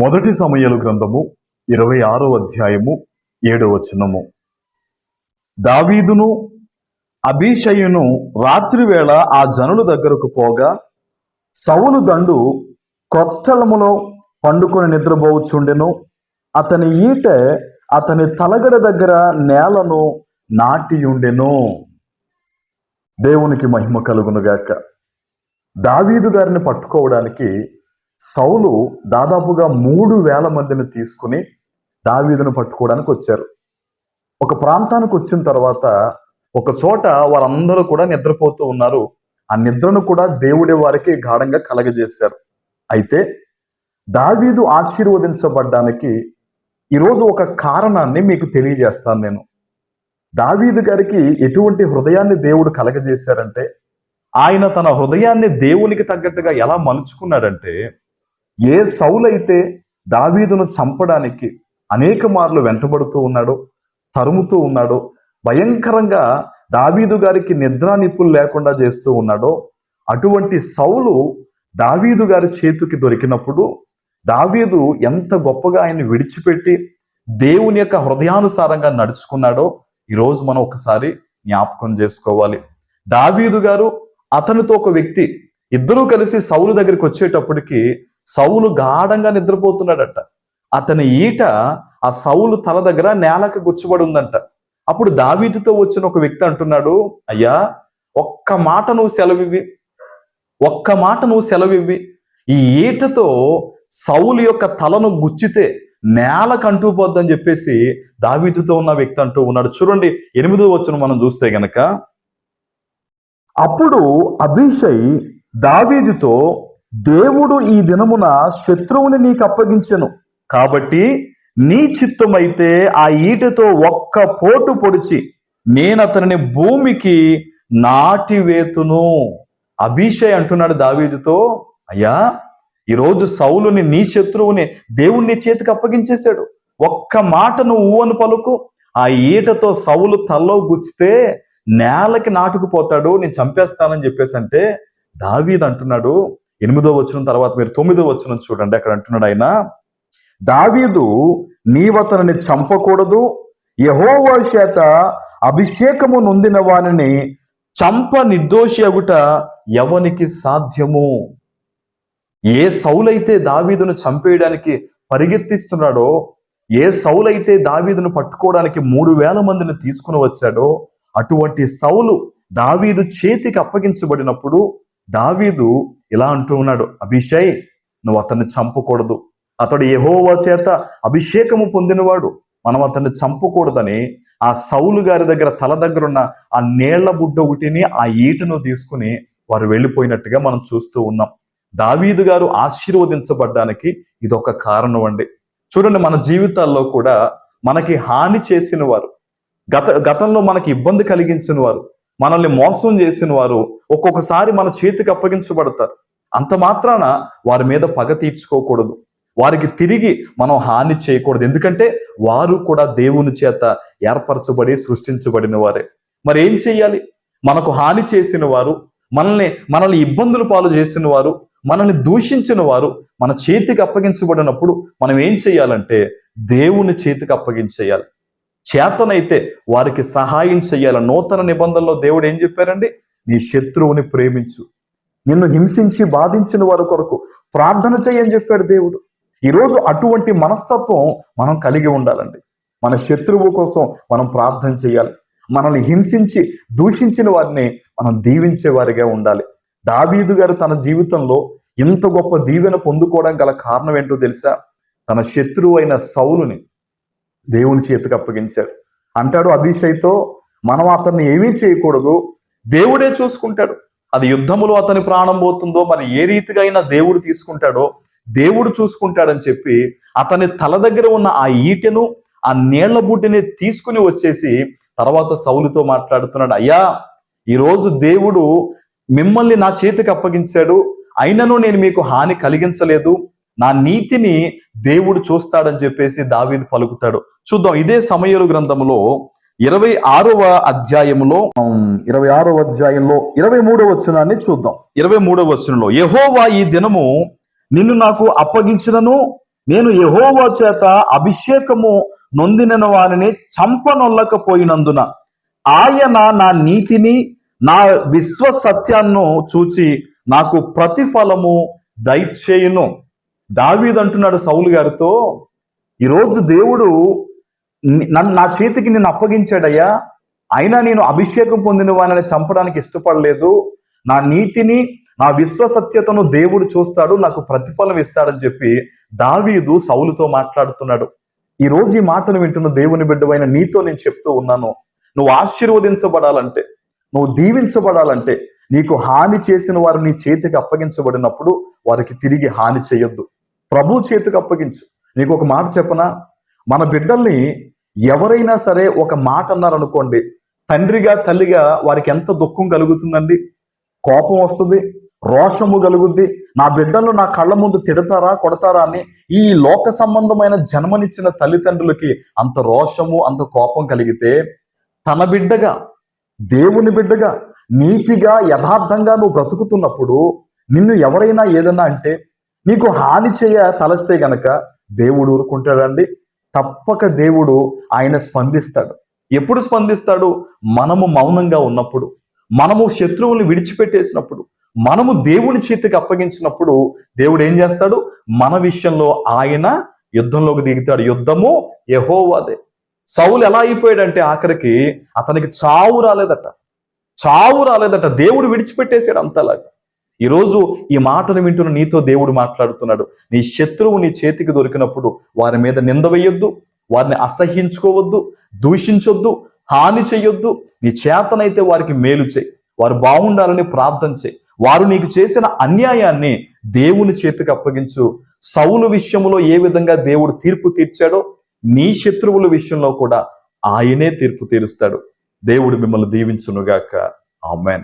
మొదటి సమయలు గ్రంథము ఇరవై ఆరో అధ్యాయము ఏడో వచనము. దావీదును అభిషయును రాత్రివేళ ఆ జనుల దగ్గరకు పోగా సౌలు దండు కొత్తలములో పండుకొని నిద్రపోవచ్చుండెను. అతని ఈట అతని తలగడ దగ్గర నేలను నాటియుండెను. దేవునికి మహిమ కలుగునుగాక. దావీదు గారిని పట్టుకోవడానికి సౌలు దాదాపుగా మూడు వేల మందిని తీసుకుని దావీదును పట్టుకోవడానికి వచ్చారు. ఒక ప్రాంతానికి వచ్చిన తర్వాత ఒక చోట వారందరూ కూడా నిద్రపోతూ ఉన్నారు. ఆ నిద్రను కూడా దేవుడి వారికి గాఢంగా కలగజేశారు. అయితే దావీదు ఆశీర్వదించబడ్డానికి ఈరోజు ఒక కారణాన్ని మీకు తెలియజేస్తాను నేను. దావీదు గారికి ఎటువంటి హృదయాన్ని దేవుడు కలగజేశారంటే ఆయన తన హృదయాన్ని దేవునికి తగ్గట్టుగా ఎలా మలుచుకున్నాడంటే ఏ సౌలైతే దావీదును చంపడానికి అనేక మార్లు వెంటబడుతూ ఉన్నాడో తరుముతూ ఉన్నాడో భయంకరంగా దావీదు గారికి నిద్రా నిప్పులు లేకుండా చేస్తూ ఉన్నాడో అటువంటి సౌలు దావీదు గారి చేతికి దొరికినప్పుడు దావీదు ఎంత గొప్పగా ఆయన విడిచిపెట్టి దేవుని యొక్క హృదయానుసారంగా నడుచుకున్నాడో ఈరోజు మనం ఒకసారి జ్ఞాపకం చేసుకోవాలి. దావీదు గారు అతనితో ఒక వ్యక్తి ఇద్దరూ కలిసి సౌలు దగ్గరికి వచ్చేటప్పటికి సౌలు గాఢంగా నిద్రపోతున్నాడట. అతని ఈట ఆ సౌలు తల దగ్గర నేలకు గుచ్చబడి ఉందంట. అప్పుడు దావీదుతో వచ్చిన ఒక వ్యక్తి అంటున్నాడు అయ్యా ఒక్క మాట నువ్వు సెలవివి ఒక్క మాట నువ్వు సెలవివ్వి. ఈ ఈటతో సౌలు యొక్క తలను గుచ్చితే నేలకు అంటుపోద్దని చెప్పేసి దావీదుతో ఉన్న వ్యక్తి అంటూ ఉన్నాడు. చూడండి ఎనిమిదో వచ్చిన మనం చూస్తే గనక అప్పుడు అభిషయ్ దావీదుతో దేవుడు ఈ దినమున శత్రువుని నీకు అప్పగించను. కాబట్టి నీ చిత్తమైతే ఆ ఈటతో ఒక్క పోటు పొడిచి నేను అతనిని భూమికి నాటివేతును. అభిషయ్ అంటున్నాడు దావీదుతో అయ్యా ఈరోజు సౌలుని నీ శత్రువుని దేవుణ్ణి చేతికి అప్పగించేశాడు. ఒక్క మాట నువ్వు ఊవను పలుకు. ఆ ఈటతో సౌలు తల్లో గుచ్చితే నేలకి నాటుకుపోతాడు నేను చంపేస్తానని చెప్పేసి అంటే దావీద్ అంటున్నాడు ఎనిమిదో వచ్చిన తర్వాత మీరు తొమ్మిదో వచ్చిన చూడండి. అక్కడ అంటున్నాడు ఆయన దావీదు నీవతనని చంపకూడదు. యహోవా చేత అభిషేకము నొందిన వానిని చంప నిర్దోషి అగుట ఎవనికి సాధ్యము? ఏ సౌలైతే దావీదును చంపేయడానికి పరిగెత్తిస్తున్నాడో ఏ సౌలైతే దావీదును పట్టుకోవడానికి మూడు వేల మందిని తీసుకుని వచ్చాడో అటువంటి సౌలు దావీదు చేతికి అప్పగించబడినప్పుడు దావీదు ఇలా అంటూ ఉన్నాడు అభిషయ్ నువ్వు అతన్ని చంపకూడదు. అతడు యెహోవా చేత అభిషేకము పొందినవాడు. మనం అతన్ని చంపకూడదని ఆ సౌలు గారి దగ్గర తల దగ్గర ఉన్న ఆ నీళ్ళ బుడ్డ ఒకటిని ఆ ఈటను తీసుకుని వారు వెళ్ళిపోయినట్టుగా మనం చూస్తూ ఉన్నాం. దావీదు గారు ఆశీర్వదించబడ్డానికి ఇదొక కారణం అండి. చూడండి మన జీవితాల్లో కూడా మనకి హాని చేసిన వారు గత గతంలో మనకి ఇబ్బంది కలిగించిన వారు మనల్ని మోసం చేసిన వారు ఒక్కొక్కసారి మన చేతికి అప్పగించబడతారు. అంత మాత్రాన వారి మీద పగ తీర్చుకోకూడదు. వారికి తిరిగి మనం హాని చేయకూడదు. ఎందుకంటే వారు కూడా దేవుని చేత ఏర్పరచబడి సృష్టించబడిన వారే. మరి ఏం చెయ్యాలి మనకు హాని చేసిన వారు మనల్ని మనల్ని ఇబ్బందులు పాలు చేసిన వారు మనల్ని దూషించిన వారు మన చేతికి అప్పగించబడినప్పుడు మనం ఏం చేయాలంటే దేవుని చేతికి అప్పగించేయాలి. చేతనైతే వారికి సహాయం చేయాలి. నూతన నిబంధనలో దేవుడు ఏం చెప్పారండి? నీ శత్రువుని ప్రేమించు. నిన్ను హింసించి బాధించిన వారి కొరకు ప్రార్థన చేయని చెప్పాడు దేవుడు. ఈరోజు అటువంటి మనస్తత్వం మనం కలిగి ఉండాలండి. మన శత్రువు కోసం మనం ప్రార్థన చేయాలి. మనల్ని హింసించి దూషించిన వారిని మనం దీవించే వారిగా ఉండాలి. దావీదు గారు తన జీవితంలో ఇంత గొప్ప దీవెన పొందుకోవడం గల కారణం ఏంటో తెలుసా? తన శత్రువు అయిన సౌలుని దేవుని చేతికి అప్పగించాడు అంటాడు అభిషయ్తో మనం అతన్ని ఏమీ చేయకూడదు. దేవుడే చూసుకుంటాడు. అది యుద్ధములో అతని ప్రాణం పోతుందో మరి ఏ రీతిగా అయినా దేవుడు తీసుకుంటాడో దేవుడు చూసుకుంటాడని చెప్పి అతని తల దగ్గర ఉన్న ఆ ఈటెను ఆ నీళ్ళ బుడ్డిని తీసుకుని వచ్చేసి తర్వాత సౌలుతో మాట్లాడుతున్నాడు. అయ్యా ఈరోజు దేవుడు మిమ్మల్ని నా చేతికి అప్పగించాడు. అయినను నేను మీకు హాని కలిగించలేదు. నా నీతిని దేవుడు చూస్తాడని చెప్పేసి దావీదు పలుకుతాడు. చూద్దాం ఇదే సమయలు గ్రంథంలో ఇరవై ఆరవ అధ్యాయములో ఇరవై ఆరవ అధ్యాయంలో ఇరవై మూడవ వచనాన్ని చూద్దాం. ఇరవై మూడవ వచనంలో యహోవా ఈ దినము నిన్ను నాకు అప్పగించినను నేను యహోవా చేత అభిషేకము నొందిన వారిని చంపనొల్లకపోయినందున ఆయన నా నీతిని నా విశ్వ సత్యాన్ని చూచి నాకు ప్రతిఫలము దయచేయును. దావీదంటున్నాడు సౌలు గారితో ఈరోజు దేవుడు నన్ను నా చేతికి నిన్ను అప్పగించాడయ్యా. అయినా నేను అభిషేకం పొందిన వారిని చంపడానికి ఇష్టపడలేదు. నా నీతిని నా విశ్వసత్యతను దేవుడు చూస్తాడు నాకు ప్రతిఫలం ఇస్తాడని చెప్పి దావీదు సౌలుతో మాట్లాడుతున్నాడు. ఈ రోజు ఈ మాటను వింటున్న దేవుని బిడ్డవైన నీతో నేను చెప్తూ ఉన్నాను. నువ్వు ఆశీర్వదించబడాలంటే నువ్వు దీవించబడాలంటే నీకు హాని చేసిన వారు నీ చేతికి అప్పగించబడినప్పుడు వారికి తిరిగి హాని చేయొద్దు. ప్రభు చేతికి అప్పగించు. నీకు ఒక మాట చెప్పనా? మన బిడ్డల్ని ఎవరైనా సరే ఒక మాట అన్నారనుకోండి తండ్రిగా తల్లిగా వారికి ఎంత దుఃఖం కలుగుతుందండి? కోపం వస్తుంది రోషము కలుగుద్ది. నా బిడ్డలు నా కళ్ళ ముందు తిడతారా కొడతారా అని ఈ లోక సంబంధమైన జన్మనిచ్చిన తల్లిదండ్రులకి అంత రోషము అంత కోపం కలిగితే తన బిడ్డగా దేవుని బిడ్డగా నీతిగా యథార్థంగా నువ్వు బ్రతుకుతున్నప్పుడు నిన్ను ఎవరైనా ఏదన్నా అంటే నీకు హాని చేయ తలస్తే గనక దేవుడు ఊరుకుంటాడండి. తప్పక దేవుడు ఆయన స్పందిస్తాడు. ఎప్పుడు స్పందిస్తాడు? మనము మౌనంగా ఉన్నప్పుడు మనము శత్రువుని విడిచిపెట్టేసినప్పుడు మనము దేవుని చేతికి అప్పగించినప్పుడు దేవుడు ఏం చేస్తాడు? మన విషయంలో ఆయన యుద్ధంలోకి దిగుతాడు. యుద్ధము యహోవాదే. సౌలు ఎలా అయిపోయాడంటే ఆఖరికి అతనికి చావు రాలేదట. చావు రాలేదట. దేవుడు విడిచిపెట్టేశాడు అంతలాగా. ఈరోజు ఈ మాటను వింటున్న నీతో దేవుడు మాట్లాడుతున్నాడు. నీ శత్రువు నీ చేతికి దొరికినప్పుడు వారి మీద నింద వేయొద్దు వారిని అసహ్యించుకోవద్దు దూషించొద్దు హాని చేయొద్దు నీ చేతనైతే వారికి మేలు చేయి వారు బాగుండాలని ప్రార్థన చేయి. వారు నీకు చేసిన అన్యాయాన్ని దేవుని చేతికి అప్పగించు. సౌలు విషయంలో ఏ విధంగా దేవుడు తీర్పు తీర్చాడో నీ శత్రువుల విషయంలో కూడా ఆయనే తీర్పు తీరుస్తాడు. దేవుడు మిమ్మల్ని దీవించునుగాక. ఆమెన్.